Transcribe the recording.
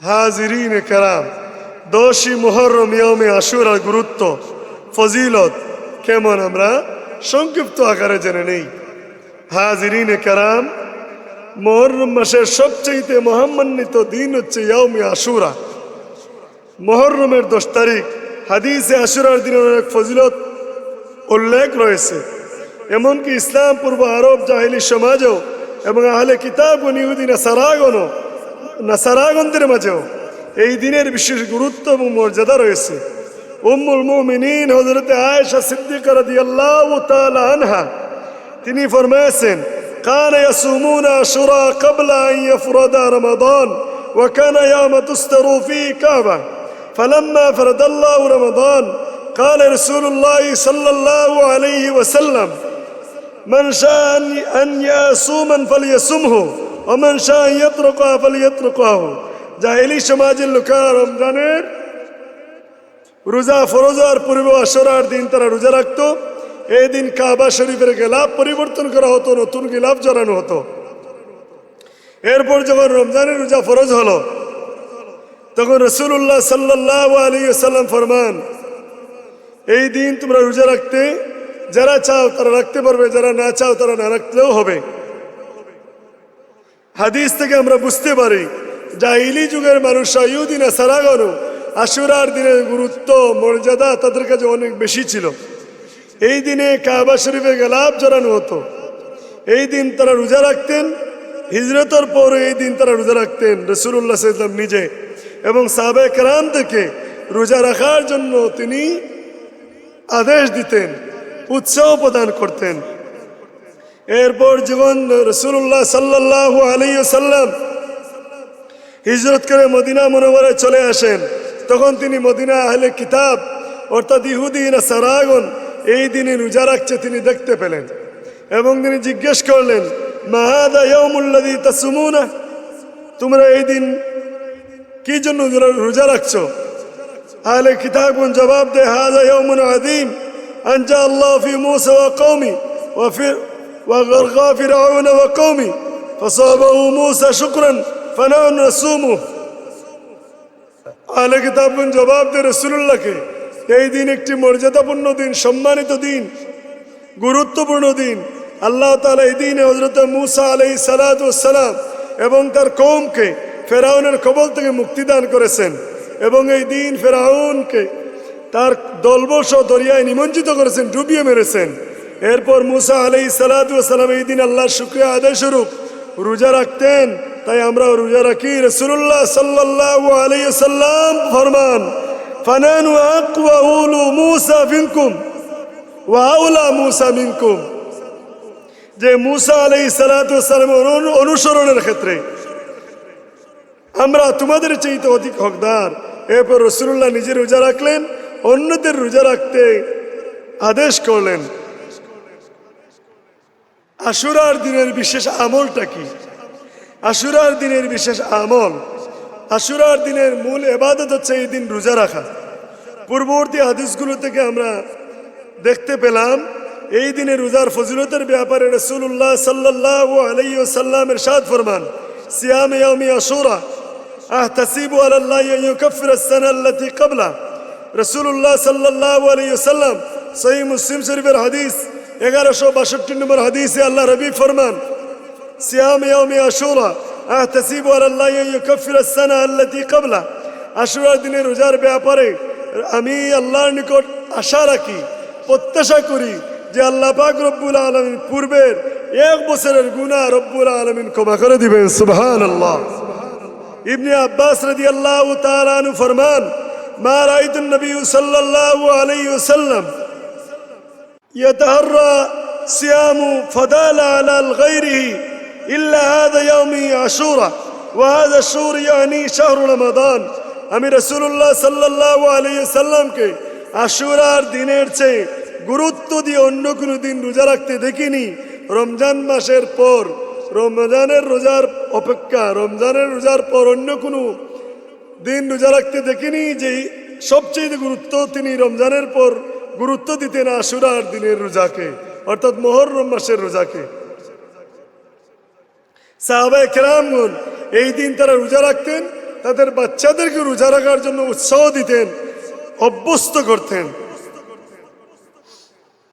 হাজিরিন কারাম, দোষী মোহরম ইয়মে আশুরার গুরুত্ব, ফজিলত কেমন আমরা সংক্ষিপ্ত আকারে জেনে নেই। হাজিরিন কারাম মোহরম মাসের সবচেয়ে মহামান্বিত দিন হচ্ছে ইয়মে আশুরা। মহরমের দশ তারিখ, হাদিসে আশুরার দিনের অনেক ফজিলত উল্লেখ রয়েছে। এমনকি ইসলাম পূর্ব আরব জাহিলি সমাজও এবং আহলে কিতাব ও নিহুদি নাসারাগণও নাসারাগণদের মাঝেও এই দিনের বিশেষ গুরুত্ব এবং মর্যাদা রয়েছে উম্মুল মুমিনিন হজরতে আয়েশা সিদ্দিকা রাদিয়াল্লাহু তাআলা আনহা তিনি ফরমায়েছেন كان يصومون عاشوراء قبل أن يفرد رمضان وكان يوم تستر فيه كعبة فلما فرد الله رمضان قال رسول الله صلى الله عليه وسلم من شاء أن- أن يصوما فليصمه অমন শাহ ইয়াত্রকাহ ফালিয়াত্রকাহ জাহেলি সমাজের লোকেরা রমজানের রোজা ফরোজার পূর্বে আসরার দিন তারা রোজা রাখত এই দিন কাবা শরীফের গেলাপ পরিবর্তন করা হতো নতুন গেলাপ জড়ানো হতো এরপর যখন রমজানের রোজা ফরজ হলো তখন রসুল্লাহ সাল্লাহ আলী সাল্লাম ফরমান এই দিন তোমরা রোজা রাখতে যারা চাও তারা রাখতে পারবে যারা না চাও তারা না রাখতেও হবে হাদিস থেকে আমরা বুঝতে পারি, জাহিলি যুগের মানুষ ইউদিন সারাগনু আশুরার দিনের গুরুত্ব, মর্যাদা তাদের কাছে অনেক বেশি ছিল। এই দিনে কাবা শরীফে গেলাপ জড়ানো হতো। এই দিন তারা রোজা রাখতেন, হিজরতের পর এই দিন তারা রোজা রাখতেন রসুল্লাহ সাল্লাম নিজে এবং সাবে কেরাম থেকে রোজা রাখার জন্য তিনি আদেশ দিতেন, উৎসাহ প্রদান করতেন। এরপর যখন রসুল্লাহ সাল্লাহ আলী সাল্লাম হিজরত করে মদিনা মনোবরে চলে আসেন। তখন তিনি মদিনা আহলে কিতাব অর্থাৎ ইহুদিন সারাগন এই দিনে রোজা রাখছে তিনি দেখতে পেলেন এবং তিনি জিজ্ঞেস করলেন মাহাদা ইয়মুল্লাদি তাসুমুনা? তোমরা এই দিন কি জন্য রোজা রাখছো? আহলে কিতাবগণ জবাব দে হাজা ইয়মুন আদিম আনজা আল্লাহ ফি মুসা ওয়া কওমি ওয়া ফি وغرقا فرعون وقومه فصابه موسى شكرا فنحن نصومه আলে কিতাবগণ জবাব দে রসুল্লাহকে এই দিন একটি মর্যাদাপূর্ণ দিন সম্মানিত দিন গুরুত্বপূর্ণ দিন আল্লাহ তালা এই দিনে হজরত মুসা আলাই সালাম এবং তার কৌমকে ফেরাউনের কবল থেকে মুক্তিদান করেছেন এবং এই দিন ফেরাউনকে তার দলবশ দরিয়ায় নিমজ্জিত করেছেন ডুবিয়ে মেরেছেন এরপর মুসা আলাই সালাম এই দিন আল্লাহর শুক্রিয়া আদায় স্বরূপ রোজা রাখতেন। তাই আমরা রোজা রাখি। রসুল্লাহ সাল্লাহ আলাইসাল্লাম ফরমান, ফানানু আকওয়া উলু মুসা ফিনকুম ওয়া আউলা মুসা মিনকুম। যে মুসা আলাই সালাতামের অনুসরণের ক্ষেত্রে আমরা তোমাদের চাইতে অধিক হকদার। এরপর রসুল্লাহ নিজে রোজা রাখলেন, অন্যদের রোজা রাখতে আদেশ করলেন। আশুরার দিনের বিশেষ আমলটা কি আশুরার দিনের বিশেষ আমল আশুরার দিনের মূল এবাদত হচ্ছে এই দিন রোজা রাখা পূর্ববর্তী হাদিসগুলো থেকে আমরা দেখতে পেলাম এই দিনে রোজার ফজিলতের ব্যাপারে রসুল্লাহ সাল্লাহ আলাইসাল্লামের সাদ ফরমান সিয়াম ইয়ামি আশুরা أحتسب على الله أن يكفر السنة التي قبله رسول الله صلى الله عليه وسلم صحيح মুসলিম শরীফের হাদিস এগারোশো বাষট্টি নম্বর হাদিসে আল্লাহ রবি ফরমান, সিয়াম ইয়ামি আশুরা, আহতাসিবু আল্লাহ ইউকাফির আসানা আল্লাতি কাবলা। আশুরার দিনে রোজার ব্যাপারে আমি আল্লাহর নিকট আশা রাখি, প্রত্যাশা করি যে আল্লাহ পাক রব্বুল আলমিন পূর্বের এক বছরের গুণা রব্বুল আলমিন ক্ষমা করে দিবেন। সুবহান আল্লাহ ইবনে আব্বাস রদি আল্লাহ তালানু ফরমান, মা রাইতুন নবী সাল্লাল্লাহু আলাই ওয়াসাল্লাম يتهرى صيام فضال على غيره إلا هذا يوم عاشوراء وهذا الشهر يعني شهر رمضان আমি রসুল্লাহ সাল্লাহ আলিয়া সাল্লামকে আশুরার দিনের চেয়ে গুরুত্ব দিয়ে অন্য কোনো দিন রোজা রাখতে দেখিনি রমজান মাসের পর রমজানের রোজার অপেক্ষা রমজানের রোজার পর অন্য কোনো দিন রোজা রাখতে দেখিনি যে সবচেয়ে গুরুত্ব তিনি রমজানের পর গুরুত্ব দিতে না, সুরার দিনের রোজাকে, অর্থাৎ মোহরম মাসের রোজাকে। সাহাবায় কেরামগুন এই দিন তারা রোজা রাখতেন, তাদের বাচ্চাদেরকে রোজা রাখার জন্য উৎসাহ দিতেন, অভ্যস্ত করতেন।